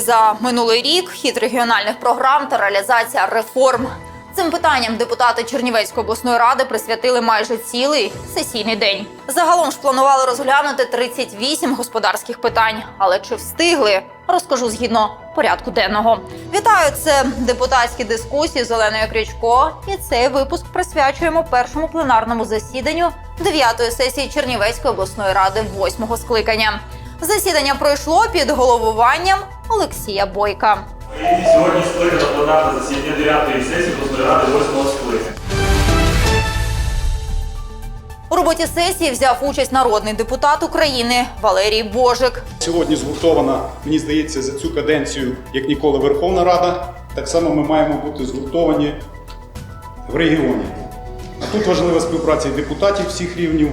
за минулий рік, хід регіональних програм та реалізація реформ. Цим питанням депутати Чернівецької обласної ради присвятили майже цілий сесійний день. Загалом ж планували розглянути 38 господарських питань, але чи встигли? Розкажу згідно порядку денного. Вітаю! Це депутатські дискусії з Оленою Крячко. І цей випуск присвячуємо першому пленарному засіданню 9-ї сесії Чернівецької обласної ради 8-го скликання. Засідання пройшло під головуванням Олексія Бойка. І сьогодні скликано пленарне засідання 9-ї сесії обласної ради 8-го скликання. У роботі сесії взяв участь народний депутат України Валерій Божик. Сьогодні згуртована, мені здається, за цю каденцію, як ніколи, Верховна Рада. Так само ми маємо бути згуртовані в регіоні. А тут важлива співпраця і депутатів всіх рівнів,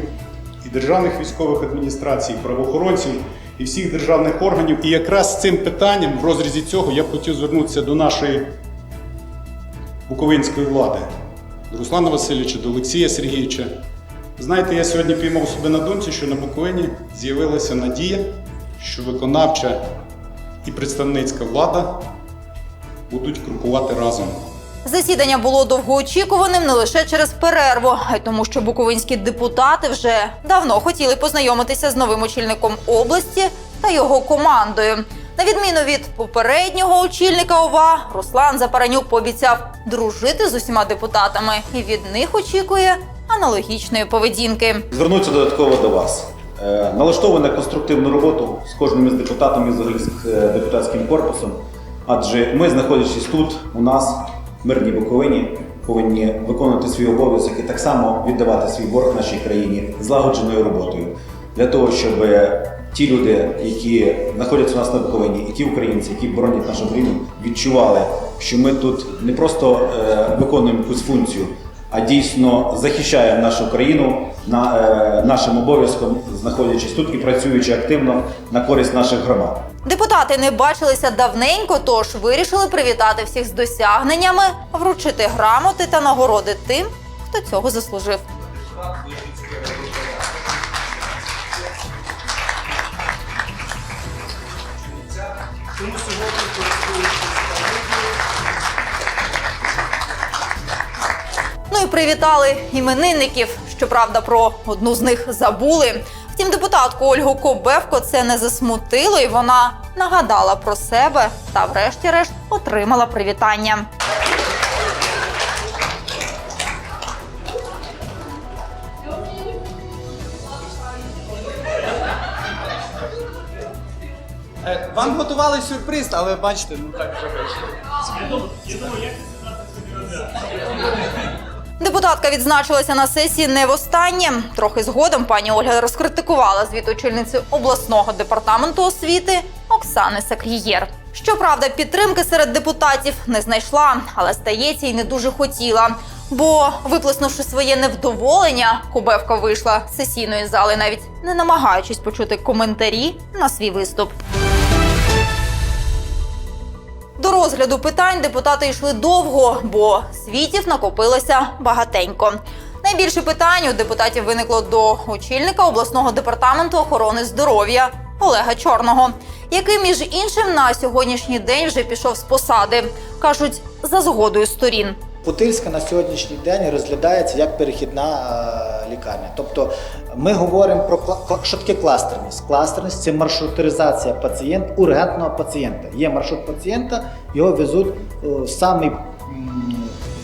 державних військових адміністрацій, правоохоронців, і всіх державних органів. І якраз з цим питанням, в розрізі цього, я б хотів звернутися до нашої буковинської влади, до Руслана Васильовича, до Олексія Сергійовича. Знаєте, я сьогодні піймав себе на думці, що на Буковині з'явилася надія, що виконавча і представницька влада будуть крокувати разом. Засідання було довгоочікуваним не лише через перерву, а й тому, що буковинські депутати вже давно хотіли познайомитися з новим очільником області та його командою. На відміну від попереднього очільника ОВА, Руслан Запаранюк пообіцяв дружити з усіма депутатами і від них очікує аналогічної поведінки. Звернуться додатково до вас. Е, Налаштований на конструктивну роботу з кожним із депутатами, з е, депутатським корпусом. Адже ми, знаходячись тут, у нас, мирній Буковині, повинні виконувати свій обов'язок і так само віддавати свій борг нашій країні злагодженою роботою. Для того, щоб е, ті люди, які знаходяться у нас на Буковині, і ті українці, які боронять нашу країну, відчували, що ми тут не просто е, виконуємо якусь функцію, а дійсно захищаємо нашу країну на, е, нашим обов'язком, знаходячись тут і працюючи активно на користь наших громад. Депутати не бачилися давненько, тож вирішили привітати всіх з досягненнями, вручити грамоти та нагороди тим, хто цього заслужив. Ну і привітали іменинників. Щоправда, про одну з них забули. Втім, депутатку Ольгу Кобевко це не засмутило, і вона нагадала про себе та, врешті-решт, отримала привітання. Е, Вам готували сюрприз, але бачите, ну так вже вийшло. Депутатка відзначилася на сесії не востаннє. Трохи згодом пані Ольга розкритикувала звіт очільниці обласного департаменту освіти Оксани Сакрієр. Щоправда, підтримки серед депутатів не знайшла, але стається й не дуже хотіла. Бо, виплеснувши своє невдоволення, Кубевка вийшла з сесійної зали, навіть не намагаючись почути коментарі на свій виступ. До розгляду питань депутати йшли довго, бо світів накопилося багатенько. Найбільше питань у депутатів виникло до очільника обласного департаменту охорони здоров'я Олега Чорного, який, між іншим, на сьогоднішній день вже пішов з посади. кажуть, за згодою сторін. Путильська на сьогоднішній день розглядається як перехідна е, лікарня. Тобто ми говоримо про що таке кластерність. Кластерність це маршрутизація пацієнт, ургентного пацієнта. Є маршрут пацієнта, його везуть е, в самий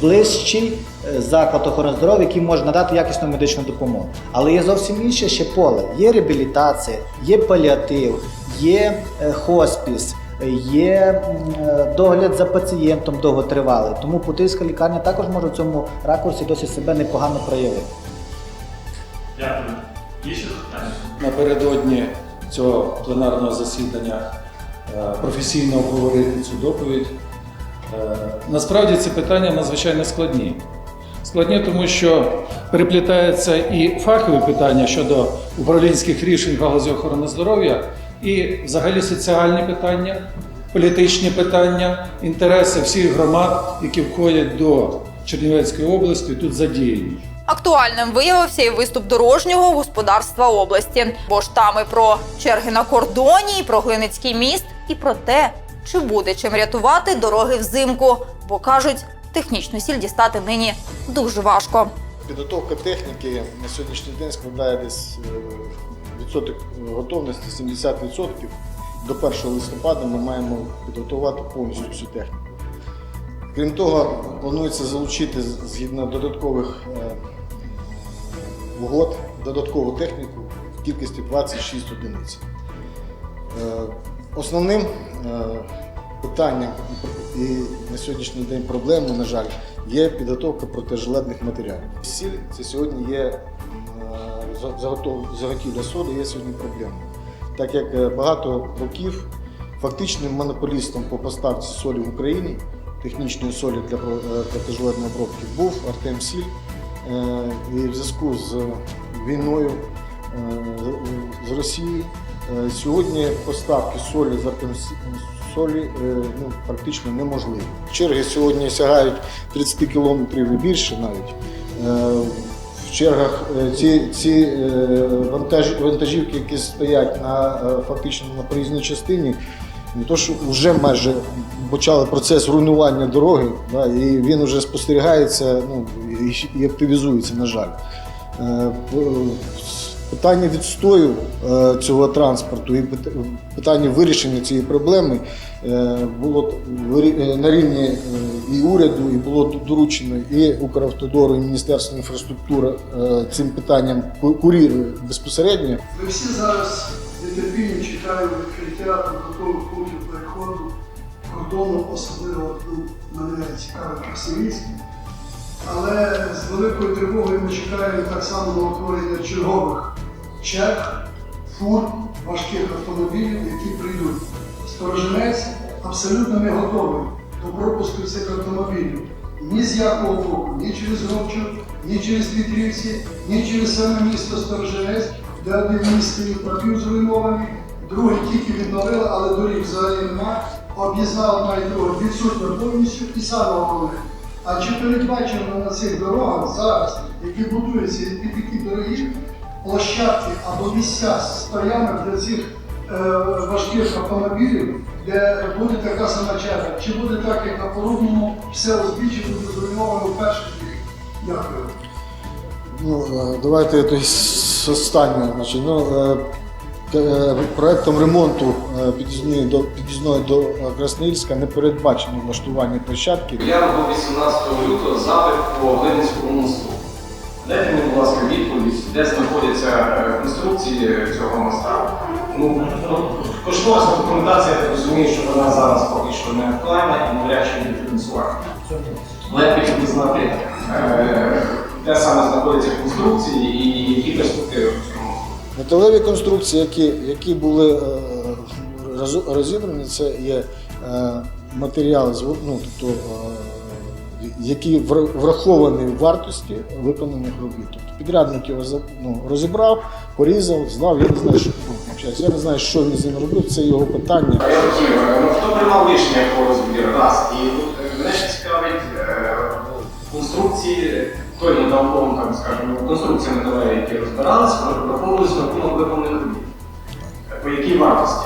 ближчий е, заклад охорони здоров'я, який може надати якісну медичну допомогу. Але є зовсім інше ще поле. Є реабілітація, є паліатив, є хоспіс. Є е, догляд за пацієнтом довготривалий, тому Путильська лікарня також може в цьому ракурсі досить себе непогано проявити. Дякую. Є ще питання? напередодні цього пленарного засідання е, професійно обговорити цю доповідь. Е, Насправді ці питання надзвичайно складні. Складні, тому що переплітаються і фахові питання щодо управлінських рішень в галузі охорони здоров'я, і взагалі соціальні питання, політичні питання, інтереси всіх громад, які входять до Чернівецької області, тут задіяні. Актуальним виявився і виступ дорожнього господарства області, бо ж там і про черги на кордоні, і про Глиницький міст, і про те, чи буде чим рятувати дороги взимку, бо кажуть, технічну сіль дістати нині дуже важко. Підготовка техніки на сьогоднішній день складає десь е, відсоток готовності 70%. До 1 листопада ми маємо підготувати повністю всю техніку. Крім того, планується залучити згідно додаткових е, угод додаткову техніку в кількості 26 одиниць. Е, Основним е, питанням і на сьогоднішній день проблемою, на жаль, є підготовка протижилетних матеріалів. Сіль це сьогодні є заготівля соди є сьогодні проблемою, так як е, багато років фактичним монополістом по поставці солі в Україні, технічної солі для е, обробки, був Артем Сіль. Е, І в зв'язку з війною з Росії сьогодні поставки солі з Артем солі ну, практично неможливі. Черги сьогодні сягають 30 кілометрів і більше навіть. В чергах е, ці, ці е, вантаж, вантажівки, які стоять на е, фактично на проїзній частині, не то, що вже майже почали процес руйнування дороги, да, і він вже спостерігається ну, і активізується, на жаль. Питання відстою е, цього транспорту і питання вирішення цієї проблеми е, було е, на рівні і уряду, і було доручено і Укравтодору, і Міністерству інфраструктури цим питанням ку- курірує безпосередньо. Ми всі зараз нетерпінням чекаємо відкриття додаткових пунктів переходу кордону, особливо мене цікавить Красилівський. Але з великою тривогою ми чекаємо так само на утворення чергових черг, фур, важких автомобілів, які прийдуть. Сторожинець абсолютно не готовий до пропуску цих автомобілів. Ні з якого боку, ні через Говчук, ні через Вітрівці, ні через саме місто Сторожинець, де один міст стоїть напів зруйнований, другий тільки відновили, але доріг взагалі. Об'їзнала навіть дорога відсутня повністю і саме головне. А чи передбачено на цих дорогах зараз, які будуються і такі дорогі, площадки або місця з стоянок для цих е, важких автомобілів, де буде така сама черга? Чи буде так, як на порубному, все узбіччя буде зруйновано в перший рік? Дякую. Ну, е, давайте останнього. Значить, ну, е, е, проектом ремонту під'їзної до під'їзної до Красноїльська не передбачено влаштування площадки. Я робив 18 лютого запит по Глинському мосту. Дайте мені, будь ласка, відповідь, де знаходяться е, конструкції цього моста. Ну, кошторисна документація, я розумію, що вона зараз поки що не актуальна і навряд чи буде фінансувати. Але я би знати, е, де саме знаходяться конструкції і які перспективи. Металеві конструкції, які, які були е, розібрані, це є матеріали, ну, тобто, які враховані в вартості виконаних робіт. Тобто підрядник його ну, розібрав, порізав, знав, я не знаю, що, ну, я не знаю, що він з ним робив, це його питання. Я хотів, е, ну, хто приймав рішення по розбір? Раз. І е, мене ще цікавить е, конструкції, той металолом, там, скажімо, конструкції металеві, які розбирались, враховувалися на рахунок виконаних робіт. По якій вартості?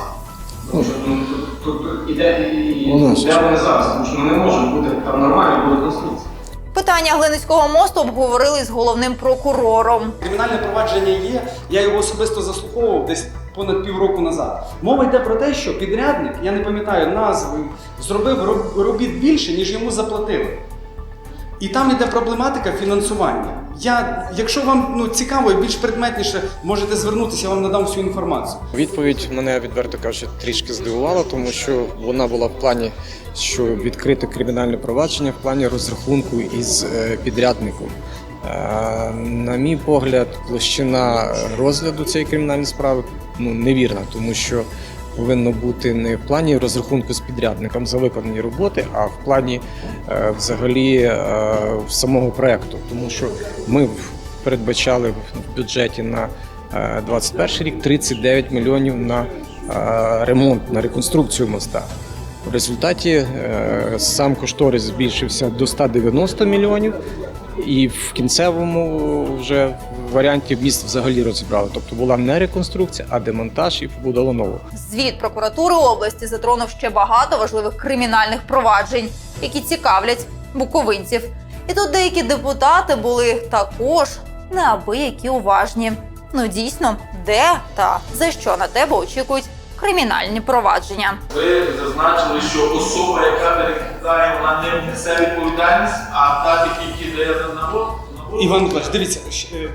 Тут іде і, і де вони зараз, тому що ми не можемо бути там нормальні буде конструкція. Питання Глиницького мосту обговорили з головним прокурором. Кримінальне провадження є, я його особисто заслуховував десь понад півроку назад. Мова йде про те, що підрядник, я не пам'ятаю назви, зробив роб- робіт більше, ніж йому заплатили. І там йде проблематика фінансування. Я, якщо вам ну, цікаво і більш предметніше, можете звернутися, я вам надам всю інформацію. Відповідь мене відверто кажучи трішки здивувала, тому що вона була в плані, що відкрите кримінальне провадження в плані розрахунку із е, підрядником. Е, На мій погляд, площина розгляду цієї кримінальної справи ну невірна, тому що повинно бути не в плані розрахунку з підрядником за виконані роботи, а в плані е, взагалі е, самого проекту, тому що ми передбачали в бюджеті на е, 21 рік 39 мільйонів на е, ремонт, на реконструкцію моста. В результаті е, сам кошторис збільшився до 190 мільйонів, І в кінцевому вже варіанті міст взагалі розібрали. Тобто була не реконструкція, а демонтаж і побудова нового. Звіт прокуратури області затронув ще багато важливих кримінальних проваджень, які цікавлять буковинців. І тут деякі депутати були також неабиякі уважні. Ну дійсно, де та за що на тебе очікують кримінальні провадження. Ви зазначили, що особа, яка перекидає, вона не несе відповідальність, а та, який кидає на народ. Іван Миколаївич, дивіться,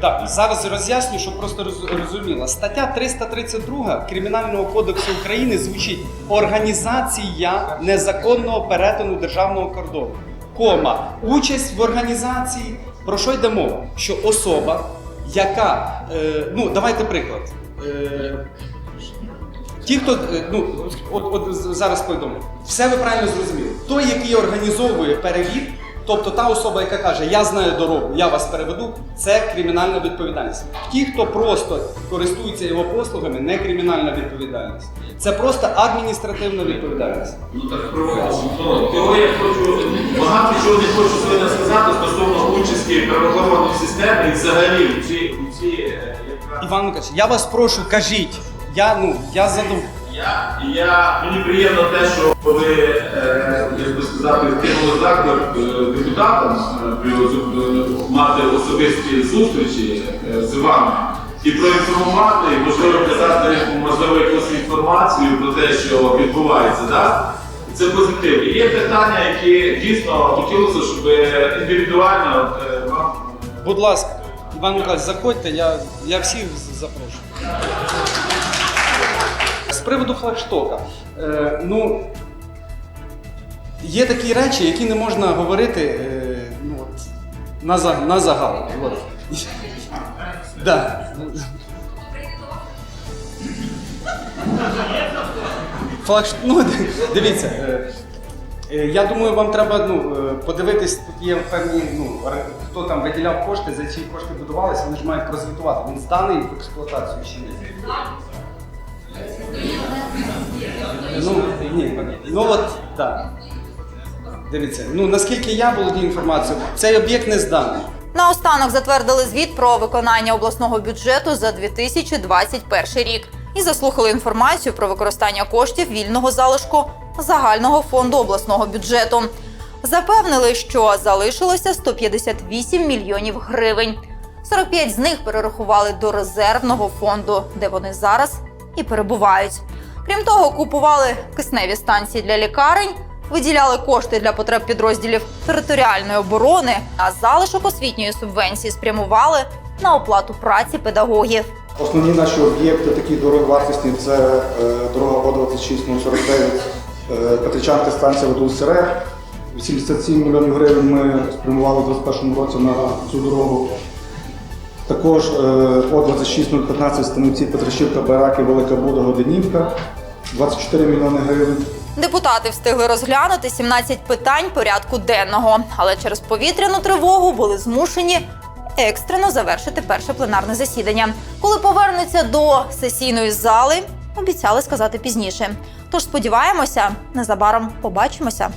е, зараз роз'ясню, щоб просто розуміла. Стаття 332 Кримінального кодексу України звучить організація незаконного перетину державного кордону. Кома. Участь в організації. Про що йде мова? Що особа, яка. Е, ну, давайте приклад. Е, Ті, хто е, ну от, от зараз повідомлю, все ви правильно зрозуміли. Той, який організовує перевід, тобто та особа, яка каже, я знаю дорогу, я вас переведу, це кримінальна відповідальність. Ті, хто просто користується його послугами, не кримінальна відповідальність. Це просто адміністративна відповідальність. Ну так. Того я хочу багато чого не хочу сьогодні сказати стосовно участі правоохоронної системи і взагалі цій е, Іван Миколаївич, я вас прошу, кажіть. Я ну я задов... я, я мені приємно те, що ви е, як би сказати, кинули заклик е, депутатам е, мати особисті зустрічі е, з вами. І проінформувати, і можливо казати можливо якусь інформацію про те, що відбувається, да? Це позитив. І є питання, які дійсно хотілося, щоб індивідуально е, вам Будь ласка, Іван Миколаївич, заходьте, я, я всіх запрошую. З приводу флагштока. Е, ну, є такі речі, які не можна говорити е, ну, от, на, за- на загал. Флагш... Ну, дивіться. е, е, Я думаю, вам треба ну, е, подивитись, тут є певні, ну, хто там виділяв кошти, за ці кошти будувалися, вони ж мають прозвітувати. Він зданий в експлуатацію чи ні? Ну, ні, ну от, так. Дивіться, ну наскільки я володію інформацією, цей об'єкт не зданий. Наостанок затвердили звіт про виконання обласного бюджету за 2021 рік і заслухали інформацію про використання коштів вільного залишку загального фонду обласного бюджету. Запевнили, що залишилося 158 мільйонів гривень. 45 з них перерахували до резервного фонду, де вони зараз і перебувають. Крім того, купували кисневі станції для лікарень, виділяли кошти для потреб підрозділів територіальної оборони, а залишок освітньої субвенції спрямували на оплату праці педагогів. Основні наші об'єкти такі дороговартісні це е, дорога О-26049, е, Петричанки станція Водолсере. 87 мільйонів гривень ми спрямували у 2021 році на цю дорогу. Також е, О-26015 Станиці Петрищівка, Бараки, Велика Буда, Годинівка. 24 мільйони гривень. Депутати встигли розглянути 17 питань порядку денного, але через повітряну тривогу були змушені екстрено завершити перше пленарне засідання. Коли повернуться до сесійної зали, обіцяли сказати пізніше. Тож сподіваємося, незабаром побачимося.